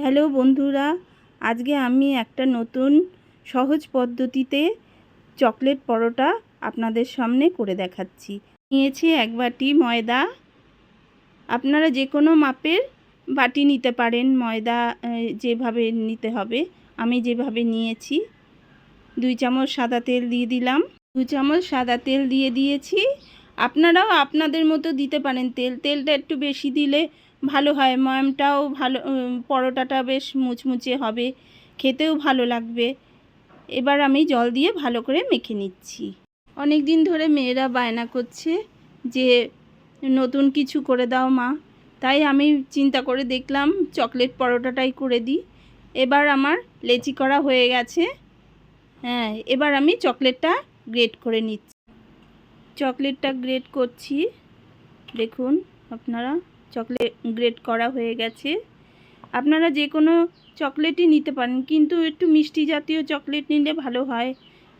Hello বন্ধুরা, আজকে আমি একটা নতুন সহজ পদ্ধতিতে চকলেট পরোটা আপনাদের সামনে করে দেখাচ্ছি। নিয়েছি এক বাটি ময়দা। আপনারা যে কোনো মাপের বাটি নিতে পারেন, ময়দা যেভাবে নিতে হবে। আমি যেভাবে নিয়েছি, দুই চামচ সাদা তেল দিয়ে দিলাম। দু চামচ সাদা তেল দিয়ে দিয়েছি। আপনারাও আপনাদের মতো দিতে পারেন। তেল, তেলটা একটু বেশি দিলে ভালো হয়। ময়ামটাও ভালো পরোটাটা বেশ মুচমুচে হবে। খেতেও ভালো লাগবে। এবার আমি জল দিয়ে ভালো করে মেখে নিচ্ছি। অনেক দিন ধরে মেয়েরা বায়না করছে যে, নতুন কিছু করে দাও মা। তাই আমি চিন্তা করে দেখলাম চকলেট পরোটাটাই করে দিই। এবার আমার লেচি করা হয়ে গেছে। হ্যাঁ এবার আমি চকলেটটা গ্রেট করে নিচ্ছি। চকলেটটা গ্রেট করছি। দেখুন আপনারা। চকলেট গ্রেট করা হয়ে গেছে। আপনারা যে কোনো চকলেটই নিতে পারেন, কিন্তু একটু মিষ্টি জাতীয় চকলেট নিলে ভালো হয়,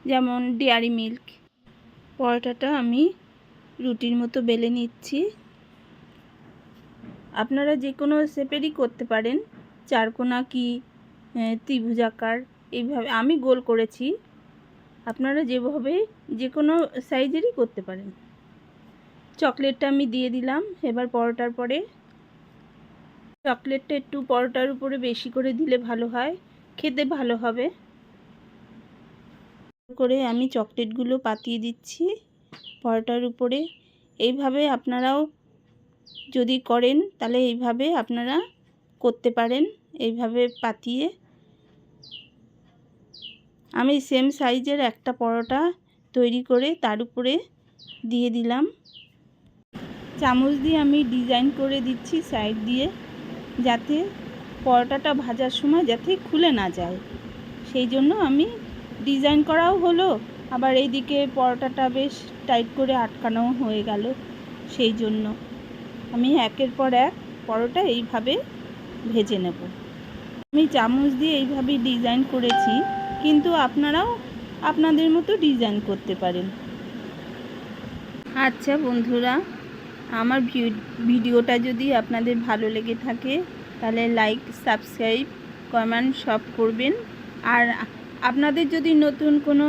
যেমন ডেয়ারি মিল্ক। পরোটাটা আমি রুটির মতো বেলে নিচ্ছি। আপনারা যে কোনো শেপেরই করতে পারেন, চারকোনা কি ত্রিভুজাকার এইভাবে আমি গোল করেছি। আপনারা যেভাবে যে কোনো সাইজেরই করতে পারেন। চকলেটটা আমি দিয়ে দিলাম, এবার পরোটার পরে। চকলেটটা একটু পরোটার উপরে বেশি করে দিলে ভালো হয়, খেতে ভালো হবে। করে আমি চকলেটগুলো পাতিয়ে দিচ্ছি পরোটার উপরে। এইভাবে আপনারাও যদি করেন, তাহলে এইভাবে আপনারা করতে পারেন, এইভাবে পাতিয়ে। আমি সেম সাইজের একটা পরোটা তৈরি করে তার উপরে দিয়ে দিলাম। চামচ দিয়ে আমি ডিজাইন করে দিচ্ছি সাইড দিয়ে, যাতে পরোটাটা ভাজার সময় যাতে খুলে না যায়। সেই জন্য আমি ডিজাইন করাও হলো, আবার এইদিকে পরোটাটা বেশ টাইট করে আটকানো হয়ে গেল। সেই জন্য আমি একের পর এক পরোটা এইভাবে ভেজে নেব। আমি চামচ দিয়ে এইভাবে ডিজাইন করেছি, কিন্তু আপনারাও আপনাদের মতো ডিজাইন করতে পারেন। আচ্ছা বন্ধুরা আমার ভিডিওটা যদি আপনাদের ভালো লেগে থাকে, তাহলে লাইক সাবস্ক্রাইব কমেন্ট সব করবেন। আর আপনাদের যদি নতুন কোনো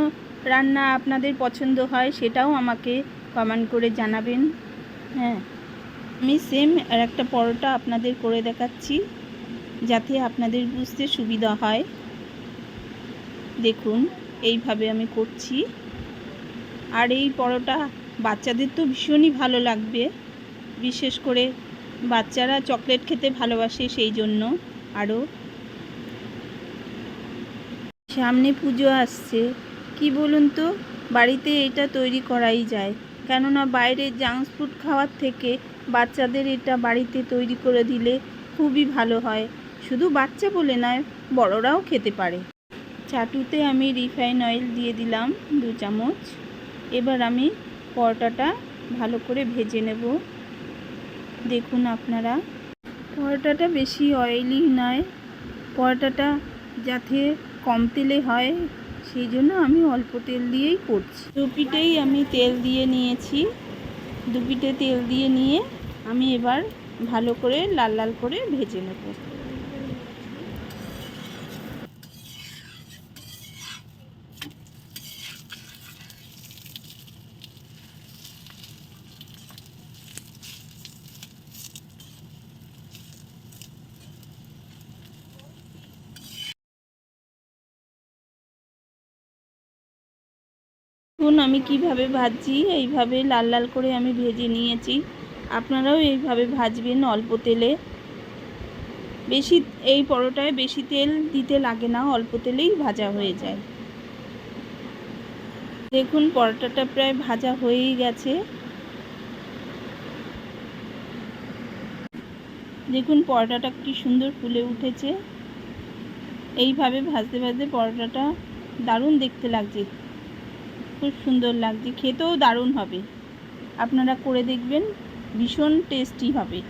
রান্না আপনাদের পছন্দ হয়, সেটাও আমাকে কমেন্ট করে জানাবেন। হ্যাঁ আমি সেম আর একটা পরোটা আপনাদের করে দেখাচ্ছি, যাতে আপনাদের বুঝতে সুবিধা হয়। দেখুন, এইভাবে আমি করছি। আর এই পরোটা বাচ্চাদের তো ভীষণই ভালো লাগবে। বিশেষ করে বাচ্চারা চকলেট খেতে ভালোবাসে সেই জন্য আরও। সামনে পুজো আসছে। কি বলুন তো, বাড়িতে এটা তৈরি করাই যায়। কেননা বাইরে জাঙ্ক ফুড খাওয়ার থেকে বাচ্চাদের এটা বাড়িতে তৈরি করে দিলে খুবই ভালো হয়। শুধু বাচ্চা বলে নয়, বড়রাও খেতে পারে। চাটুতে আমি রিফাইন অয়েল দিয়ে দিলাম দু চামচ। এবার আমি পরোটাটা ভালো করে ভেজে নেব। দেখুন আপনারা। পরোটাটা বেশি অয়েলি নয়। পরোটাটা যাতে কম তেলে হয়, সেই জন্য আমি অল্প তেল দিয়েই করছি। দুপিটেই আমি তেল দিয়ে নিয়েছি। দুপিটে তেল দিয়ে নিয়ে আমি এবার ভালো করে লাল লাল করে ভেজে নেব। দেখুন, আমি কীভাবে ভাজছি। এইভাবে লাল লাল করে আমি ভেজে নিয়েছি। আপনারাও এইভাবে ভাজবেন অল্প তেলে। বেশি, এই পরোটায় বেশি তেল দিতে লাগে না, অল্প তেলেই ভাজা হয়ে যায়। দেখুন, পরোটাটা প্রায় ভাজা হয়েই গেছে। দেখুন, পরোটাটা কি সুন্দর ফুলে উঠেছে। এইভাবে ভাজতে ভাজতে পরোটাটা দারুণ দেখতে লাগছে। খুব সুন্দর লাগছে, খেতেও দারুণ হবে। আপনারা করে দেখবেন, ভীষণ টেস্টি হবে।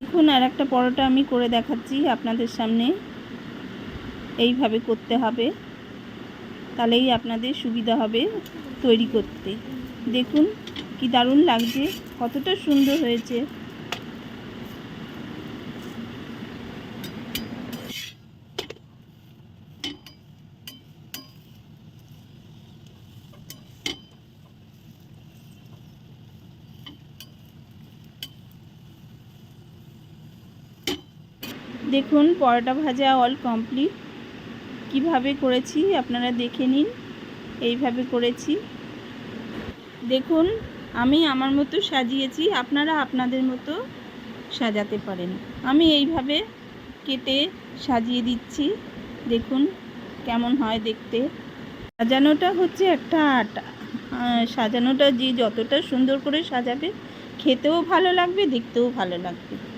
দেখুন, আর একটা পরোটা আমি করে দেখাচ্ছি আপনাদের সামনে। এইভাবে করতে হবে, তাহলেই আপনাদের সুবিধা হবে তৈরি করতে। দেখুন, কি দারুণ লাগছে, কতটা সুন্দর হয়েছে। দেখুন, পরোটা ভাজা অল কমপ্লিট কীভাবে করেছি আপনারা দেখে নিন। এইভাবে করেছি। দেখুন, আমি আমার মতো সাজিয়েছি, আপনারা আপনাদের মতো সাজাতে পারেন। আমি এইভাবে কেটে সাজিয়ে দিচ্ছি। দেখুন, কেমন হয় দেখতে। সাজানোটা হচ্ছে একটা আটা। সাজানোটা যে যতটা সুন্দর করে সাজাবে, খেতেও ভালো লাগবে, দেখতেও ভালো লাগবে।